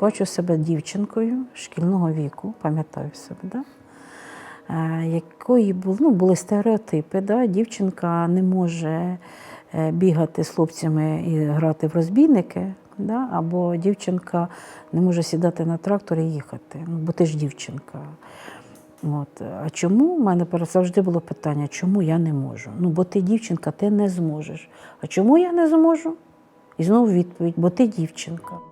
бачу себе дівчинкою шкільного віку, пам'ятаю себе, да? е, якої були, ну, були стереотипи. Да? Дівчинка не може е, бігати з хлопцями і грати в розбійники, да? або дівчинка не може сідати на трактор і їхати, ну, бо ти ж дівчинка. От. А чому? У мене завжди було питання, чому я не можу? Ну, бо ти дівчинка, ти не зможеш. А чому я не зможу? І знову відповідь, бо ти дівчинка.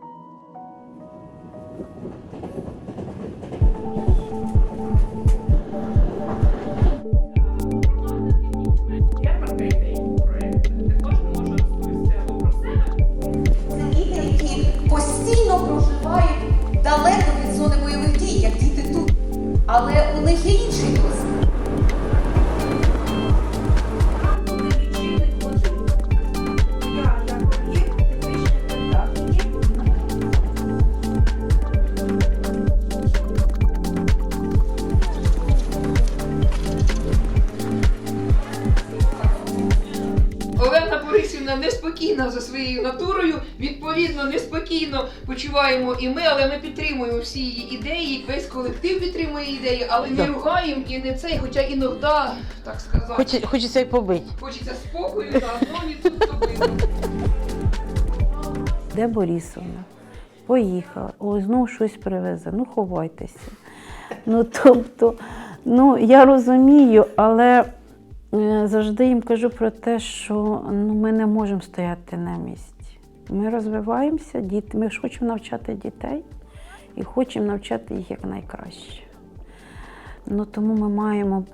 Почуваємо і ми, але ми підтримуємо всі її ідеї. Весь колектив підтримує ідеї, але не Так. ругаємо і не цей, хоча іноді, так сказати, Хоч, хочеться й побити. хочеться спокою, заодно і тут тобі. Де Борисовна? Поїхала, ой, знову щось привезе, ну ховайтеся. Ну, тобто, ну, я розумію, але е, завжди їм кажу про те, що ну, ми не можемо стояти на місці. Ми розвиваємося, діти, ми ж хочемо навчати дітей і хочемо навчати їх якнайкраще. Ну, тому ми маємо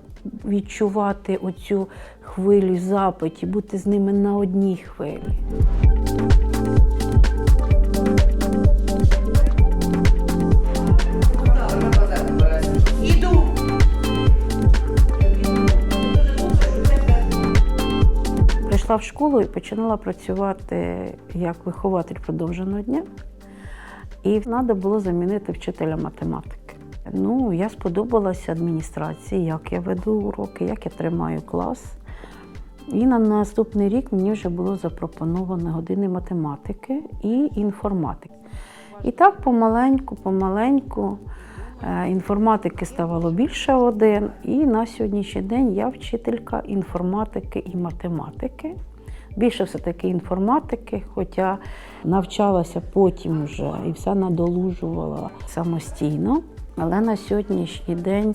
відчувати оцю хвилю запиті, бути з ними на одній хвилі. Прийшла в школу і починала працювати як вихователь продовженого дня. І треба було замінити вчителя математики. Ну, я сподобалася адміністрації, як я веду уроки, як я тримаю клас. І на наступний рік мені вже було запропоновано години математики і інформатики. І так помаленьку, помаленьку інформатики ставало більше один. І на сьогоднішній день я вчителька інформатики і математики. Більше все-таки інформатики, хоча навчалася потім вже і все надолужувала самостійно. Але на сьогоднішній день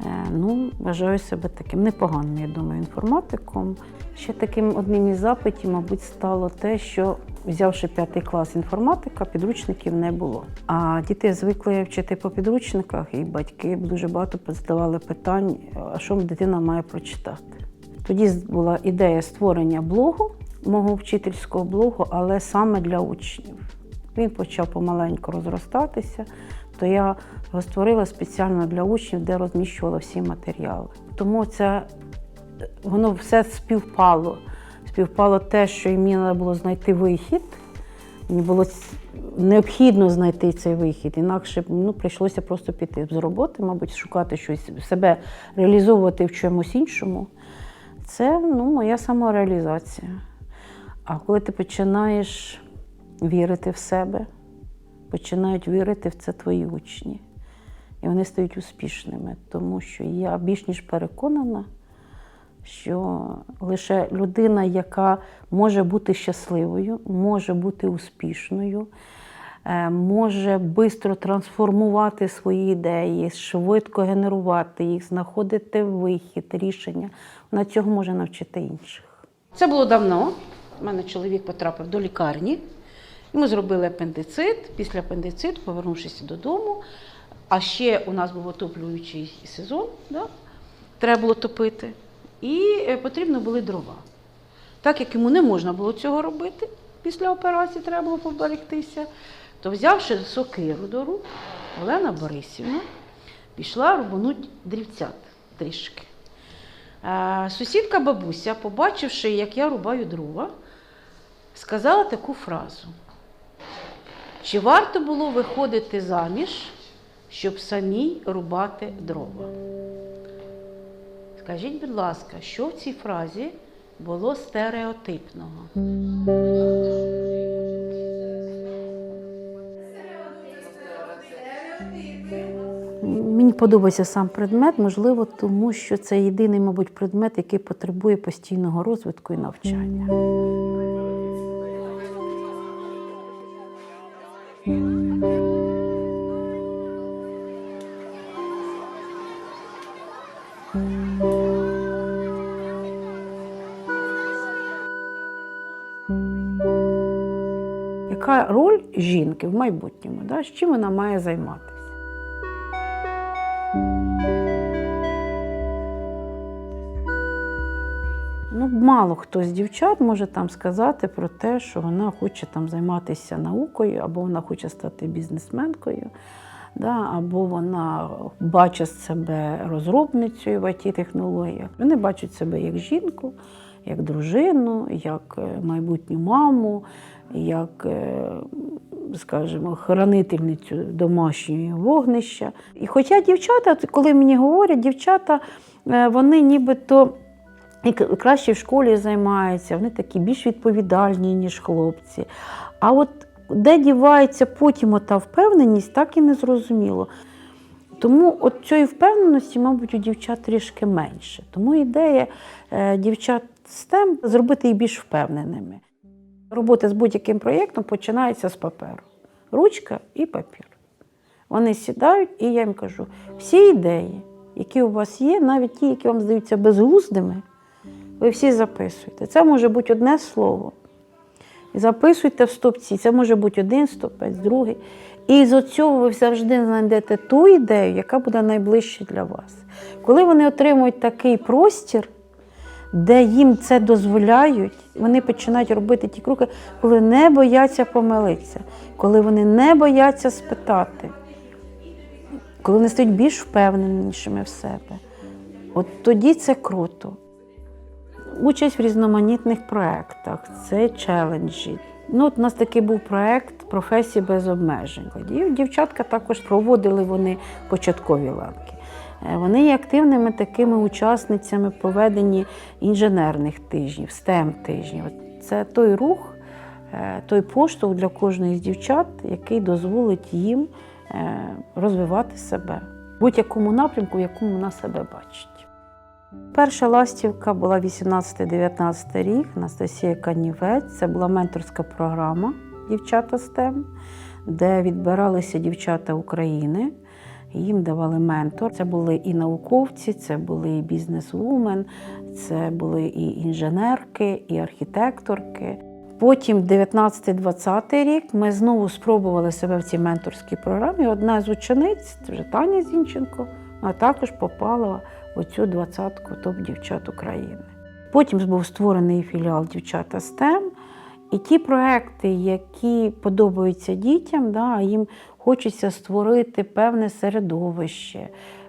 е, ну, вважаю себе таким непоганим, я думаю, інформатиком. Ще таким одним із запитів, мабуть, стало те, що взявши п'ятий клас інформатика, підручників не було. А діти звикли вчити по підручниках, і батьки дуже багато задавали питань, а що дитина має прочитати. Тоді була ідея створення блогу, мого вчительського блогу, але саме для учнів. Він почав помаленьку розростатися, то я його створила спеціально для учнів, де розміщувала всі матеріали. Тому це воно все співпало. Співпало те, що і мені треба було знайти вихід. Мені було необхідно знайти цей вихід, інакше ну, прийшлося просто піти з роботи, мабуть, шукати щось, себе реалізовувати в чомусь іншому. Це ну, моя самореалізація. А коли ти починаєш вірити в себе, починають вірити в це твої учні. І вони стають успішними, тому що я більш ніж переконана, що лише людина, яка може бути щасливою, може бути успішною, е, може швидко трансформувати свої ідеї, швидко генерувати їх, знаходити вихід, рішення, вона цього може навчити інших. Це було давно. У мене чоловік потрапив до лікарні. Йому зробили апендицит. Після апендициту, повернувшись додому. А ще у нас був отоплюючий сезон, да? треба було топити. І е, потрібно були дрова. Так як йому не можна було цього робити після операції, треба було поберегтися, то взявши сокиру до рук, Олена Борисівна пішла рубануть дрівцят трішки. Сусідка бабуся, побачивши, як я рубаю дрова, сказала таку фразу: чи варто було виходити заміж, щоб самій рубати дрова? Скажіть, будь ласка, що в цій фразі було стереотипного? Мені подобається сам предмет, можливо, тому що це єдиний, мабуть, предмет, який потребує постійного розвитку і навчання. Жінки в майбутньому? Да? З чим вона має займатися? Ну, мало хто з дівчат може там сказати про те, що вона хоче там займатися наукою, або вона хоче стати бізнесменкою, да, або вона бачить себе розробницею в it технологіях Вони бачать себе як жінку, як дружину, як е, майбутню маму, як, е, скажімо, хранительницю домашнього вогнища. І хоча дівчата, коли мені говорять, дівчата, е, вони нібито краще в школі займаються, вони такі більш відповідальні, ніж хлопці. А от де дівається потім ота впевненість, так і не зрозуміло. Тому от цієї впевненості, мабуть, у дівчат трішки менше. Тому ідея е, дівчат STEM зробити їх більш впевненими. Робота з будь-яким проєктом починається з паперу. Ручка і папір. Вони сідають, і я їм кажу: всі ідеї, які у вас є, навіть ті, які вам здаються безглуздими, ви всі записуєте. Це може бути одне слово. Записуйте в стопці. Це може бути один стопець, другий. І з цього ви завжди знайдете ту ідею, яка буде найближче для вас. Коли вони отримують такий простір, де їм це дозволяють, вони починають робити ті кроки, коли не бояться помилитися, коли вони не бояться спитати, коли вони стають більш впевненішими в себе. От тоді це круто. Участь в різноманітних проєктах, це челенджі. Ну, от у нас такий був проєкт професії без обмежень. І дівчатка також проводили вони початкові ланки. Е, Вони є активними такими учасницями проведення інженерних тижнів, STEM тижнів. Це той рух, е, той поштовх для кожної з дівчат, який дозволить їм е, розвивати себе в будь-якому напрямку, в якому вона себе бачить. Перша ластівка була 18-19 рік, Анастасія Канівець. Це була менторська програма Дівчата STEM, де відбиралися дівчата України. Їм давали ментор. Це були і науковці, це були і бізнес-вумен, це були і інженерки, і архітекторки. Потім, 19-20 рік, ми знову спробували себе в цій менторській програмі. Одна з учениць, це вже Таня Зінченко, вона також попала в оцю двадцятку топ-дівчат України. Потім був створений філіал Дівчата STEM. І ті проекти, які подобаються дітям, да, їм хочеться створити певне середовище.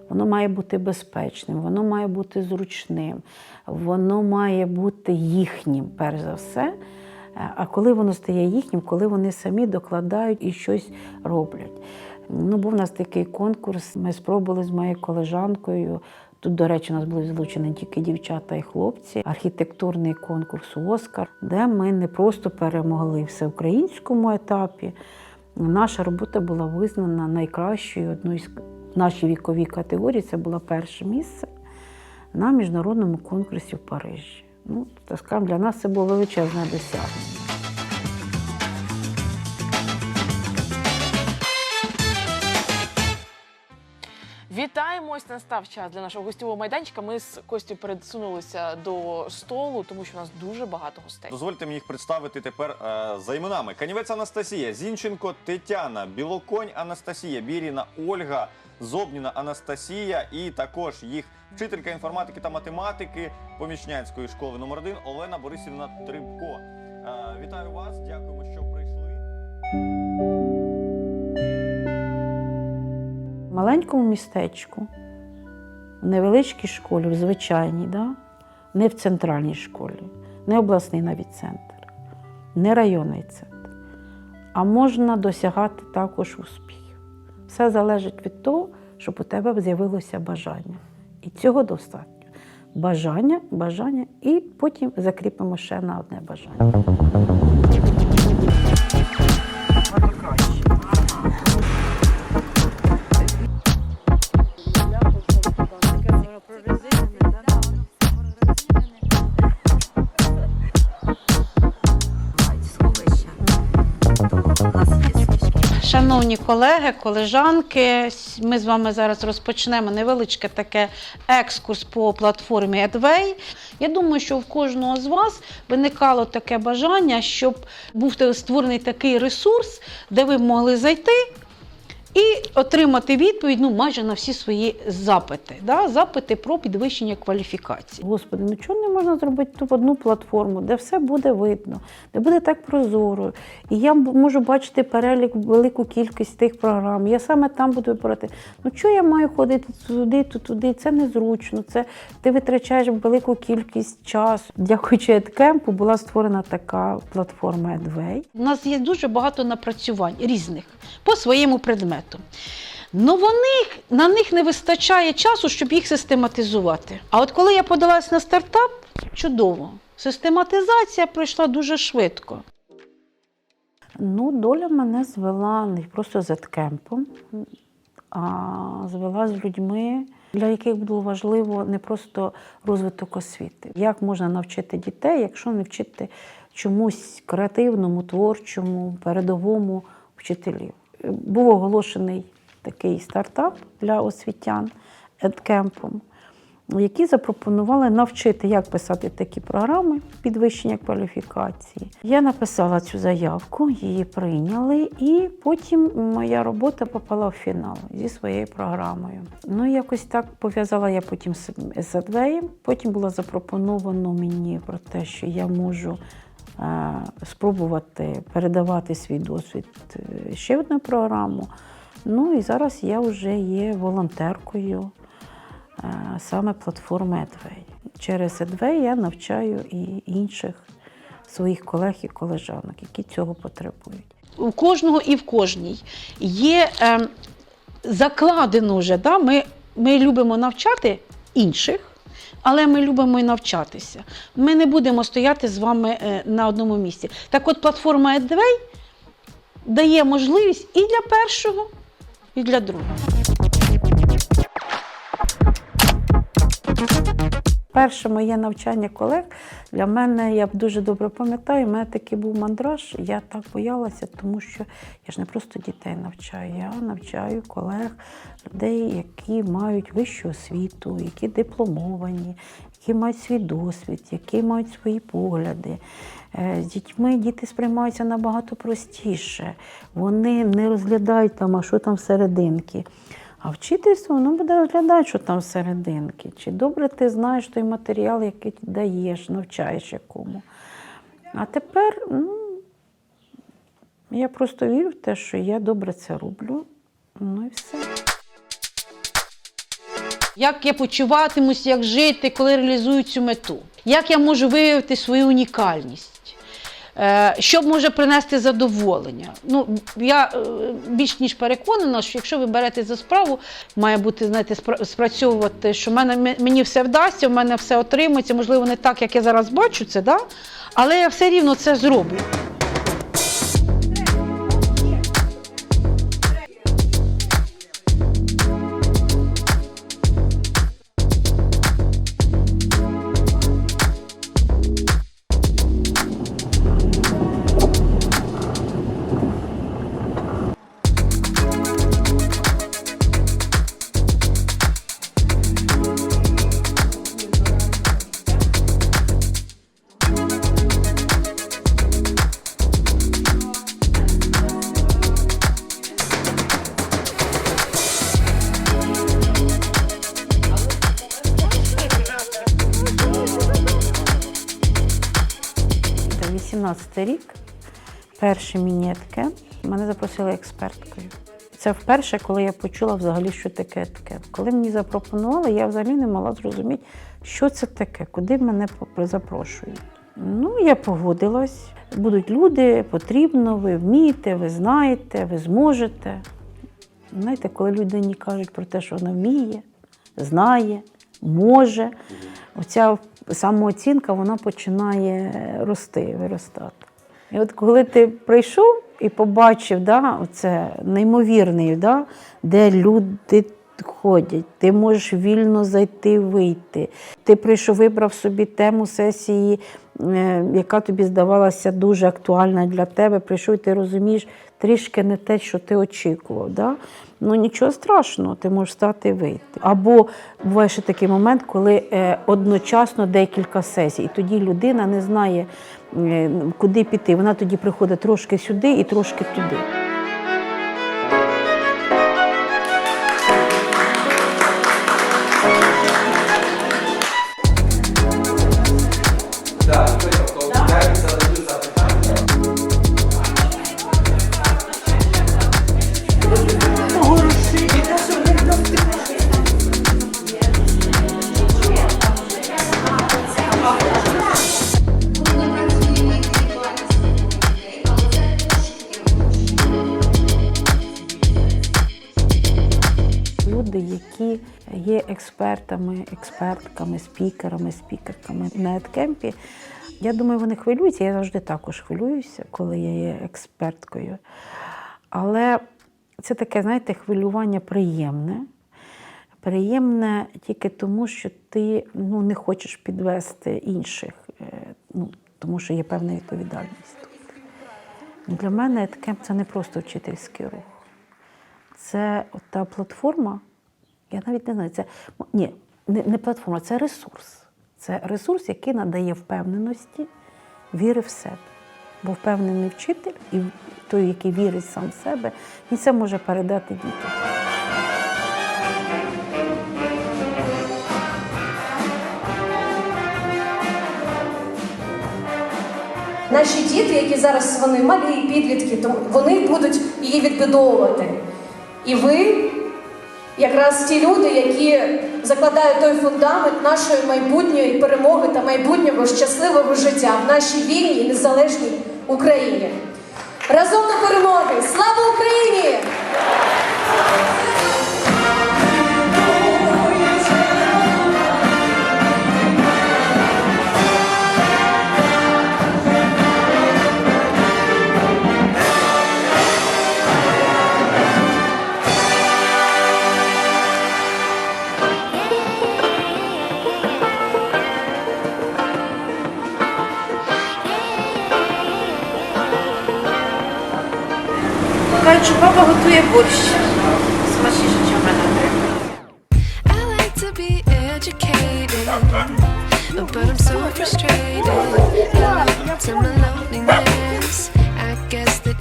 Воно має бути безпечним, воно має бути зручним, воно має бути їхнім, перш за все. Е, А коли воно стає їхнім, коли вони самі докладають і щось роблять. Ну, був у нас такий конкурс. Ми спробували з моєю колежанкою. Тут, до речі, у нас були залучені тільки дівчата і хлопці. Архітектурний конкурс Оскар, де ми не просто перемогли в всеукраїнському етапі. Наша робота була визнана найкращою одною з нашій віковій категорії. Це було перше місце на міжнародному конкурсі в Парижі. Ну, так скажемо, для нас це було величезне досягнення. Вітаємо! Ось настав час для нашого гостєвого майданчика. Ми з Костю пересунулися до столу, тому що у нас дуже багато гостей. Дозвольте мені їх представити тепер е, за іменами. Канівець Анастасія, Зінченко Тетяна, Білоконь Анастасія, Біріна Ольга, Зобніна Анастасія і також їх вчителька інформатики та математики Помічнянської школи номер 1 Олена Борисівна Трибко. Е, вітаю вас, дякуємо, що прийшли. Маленькому містечку, в невеличкій школі, в звичайній, да? не в центральній школі, не обласний навіть центр, не районний центр. А можна досягати також успіхів. Все залежить від того, щоб у тебе з'явилося бажання. І цього достатньо. Бажання, бажання, і потім закріпимо ще на одне бажання. Шановні колеги, колежанки, ми з вами зараз розпочнемо невеличке таке екскурс по платформі Adway. Я думаю, що в кожного з вас виникало таке бажання, щоб був створений такий ресурс, де ви могли зайти і отримати відповідь ну, майже на всі свої запити. Да? Запити про підвищення кваліфікації. Господи, ну чого не можна зробити ту одну платформу, де все буде видно, де буде так прозоро. І я можу бачити перелік, велику кількість тих програм. Я саме там буду вибирати. Ну чого я маю ходити туди, то туди? Це незручно. Це ти витрачаєш велику кількість часу. Дякуючи EdCamp була створена така платформа Edway. У нас є дуже багато напрацювань різних по своєму предмету. Ну вони, на них не вистачає часу, щоб їх систематизувати. А от коли я подалась на стартап, чудово. Систематизація пройшла дуже швидко. Ну, доля мене звела не просто з еткемпом, а звела з людьми, для яких було важливо не просто розвиток освіти. Як можна навчити дітей, якщо не вчити чомусь креативному, творчому, передовому вчителів? Був оголошений такий стартап для освітян едкемпом, які запропонували навчити, як писати такі програми підвищення кваліфікації. Я написала цю заявку, її прийняли, і потім моя робота попала в фінал зі своєю програмою. Ну, якось так пов'язала я потім з Адвеєм. Потім було запропоновано мені про те, що я можу. Е, Спробувати передавати свій досвід е, ще одну програму. Ну і зараз я вже є волонтеркою е, саме платформи Edway. Через Edway я навчаю і інших своїх колег і колежанок, які цього потребують. У кожного і в кожній є е, закладено вже. Да? Ми, ми любимо навчати інших. Але ми любимо і навчатися. Ми не будемо стояти з вами е, на одному місці. Так от платформа Edway дає можливість і для першого, і для другого. Перше моє навчання колег для мене, я дуже добре пам'ятаю, у мене такий був мандраж. Я так боялася, тому що я ж не просто дітей навчаю, я навчаю колег, людей, які мають вищу освіту, які дипломовані, які мають свій досвід, які мають свої погляди. Е, З дітьми діти сприймаються набагато простіше. Вони не розглядають там, а що там всерединки. А вчительство воно буде розглядати, що там всерединки. Чи добре ти знаєш той матеріал, який ти даєш, навчаєш якому. А тепер ну, я просто вірю в те, що я добре це роблю. Ну і все. Як я почуватимусь, як жити, коли реалізую цю мету? Як я можу виявити свою унікальність? Е, Що може принести задоволення? Ну, я е, більш ніж переконана, що якщо ви берете за справу, має бути, знаєте, спра- спрацьовувати, що мене, мені все вдасться, в мене все отримується, можливо, не так, як я зараз бачу це, да? але я все рівно це зроблю. Рік, перше мінетке. Мене запросили експерткою. Це вперше, коли я почула взагалі, що таке таке. Коли мені запропонували, я взагалі не могла зрозуміти, що це таке, куди мене запрошують. Ну, я погодилась. Будуть люди, потрібно, ви вмієте, ви знаєте, ви зможете. Знаєте, коли людині кажуть про те, що вона вміє, знає, може, оця самооцінка вона починає рости, виростати. І от коли ти прийшов і побачив, да, оце неймовірний, да, де люди ходять, ти можеш вільно зайти вийти. Ти прийшов, вибрав собі тему сесії, е, яка тобі здавалася дуже актуальна для тебе. Прийшов, і ти розумієш трішки не те, що ти очікував. Да? Ну нічого страшного, ти можеш стати і вийти. Або буває ще такий момент, коли е, одночасно декілька сесій, і тоді людина не знає, куди піти. Вона тоді приходить трошки сюди і трошки туди. Є експертами, експертками, спікерами, спікерками на еткемпі. Я думаю, вони хвилюються. Я завжди також хвилююся, коли я є експерткою. Але це таке, знаєте, хвилювання приємне. Приємне тільки тому, що ти ну, не хочеш підвести інших, е, ну, тому що є певна відповідальність тут. Для мене еткемп це не просто вчительський рух. Це та платформа, я навіть не знаю, це ні, не, не платформа, це ресурс. Це ресурс, який надає впевненості, віри в себе. Бо впевнений вчитель і той, який вірить сам в себе, він це може передати дітям. Наші діти, які зараз вони малі підлітки, тому вони будуть її відбудовувати. І ви якраз ті люди, які закладають той фундамент нашої майбутньої перемоги та майбутнього щасливого життя в нашій вільній і незалежній Україні. Разом до перемоги! Слава Україні! Баба готує борщ. Смачніше, ніж в мене.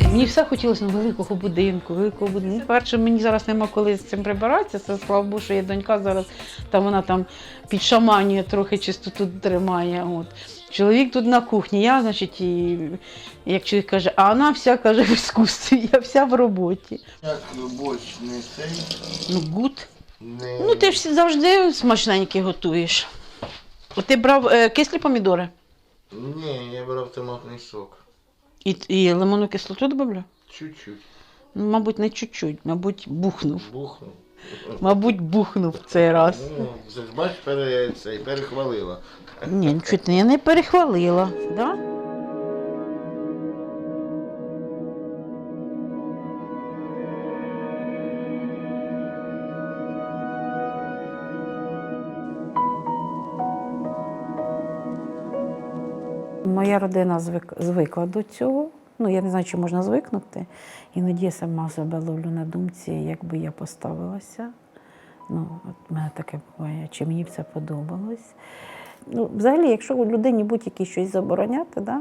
Мені все хотілося великого будинку, великого будинку. Ну, Перше, мені зараз нема коли з цим прибиратися. Це слава Богу, що є донька зараз, там вона там підшаманює, трохи чистоту тримає. От. Чоловік тут на кухні, я, значить, і, як чоловік каже, а вона вся каже в іскусстві, я вся в роботі. Як борщ не цей, Ну, гуд. не... Ну, ти ж завжди смачненькі готуєш. От ти брав е, кислі помідори Ні, я брав томатний сок. і, і лимонну кислоту додав? Чуть-чуть. Ну, мабуть, не чуть-чуть, мабуть, бухнув. Бухнув. Мабуть, бухнув цей раз. Ну, це ж бач, пере, цей, перехвалила. Ні, ну, чуть я не перехвалила. Да? Моя родина звик, звикла до цього. Ну, я не знаю, чи можна звикнути. Іноді я сама себе ловлю на думці, як би я поставилася. Ну, от мене таке буває, чи мені б це подобалось. Ну, взагалі, якщо людині будь-якій щось забороняти, да,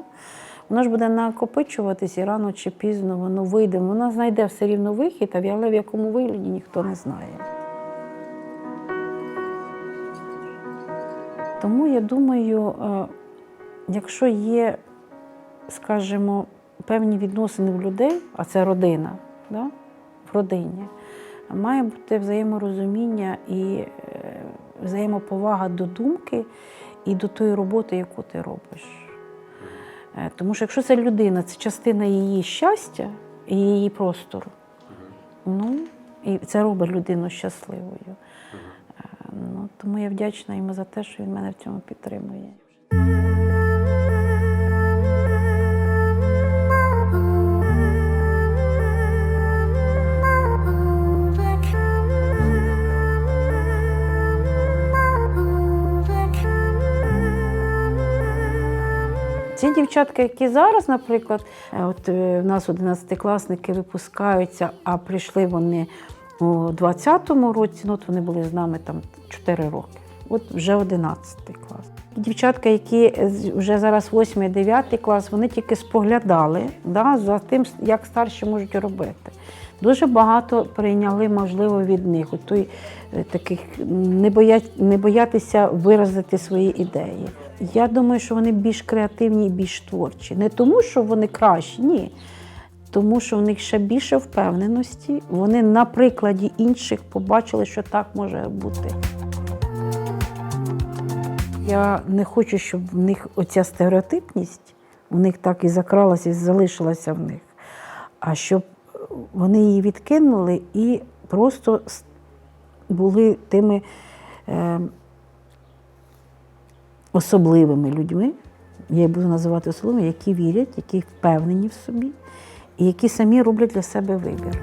воно ж буде накопичуватись і рано чи пізно воно вийде. Вона знайде все рівно вихід, але в якому вигляді ніхто не знає. Тому я думаю, е, якщо є, скажімо, певні відносини в людей, а це родина, да? в родині, має бути взаєморозуміння і е, взаємоповага до думки і до тої роботи, яку ти робиш. Е, Тому що якщо це людина, це частина її щастя і її простору, ну, і це робить людину щасливою. Е, Ну, тому я вдячна йому за те, що він мене в цьому підтримує. Ці дівчатка, які зараз, наприклад, е, от е, в нас 11-класники випускаються, а прийшли вони у 20-му році, ну от вони були з нами там 4 роки. От вже 11 клас. Дівчатка, які е, вже зараз 8-9 клас, вони тільки споглядали да, за тим, як старші можуть робити. Дуже багато прийняли, можливо, від них. Той, е, таких не, боять, не боятися виразити свої ідеї. Я думаю, що вони більш креативні і більш творчі. Не тому, що вони кращі, ні. Тому що в них ще більше впевненості. Вони на прикладі інших побачили, що так може бути. Я не хочу, щоб в них оця стереотипність в них так і закралася, і залишилася в них. А щоб вони її відкинули і просто були тими е, особливими людьми, я буду називати особливими, які вірять, які впевнені в собі, і які самі роблять для себе вибір.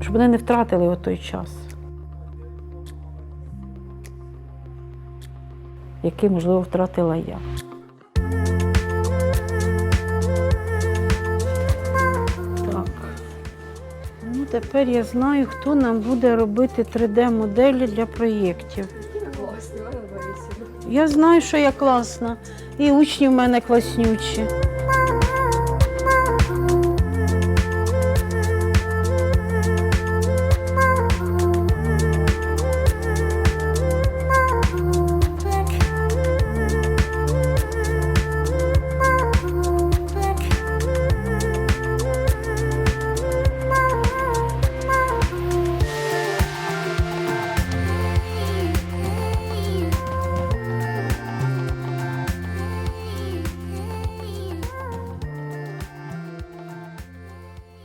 Щоб вони не втратили отой час, який, можливо, втратила я. Тепер я знаю, хто нам буде робити 3D-моделі для проєктів. Я знаю, що я класна. І учні в мене класнючі.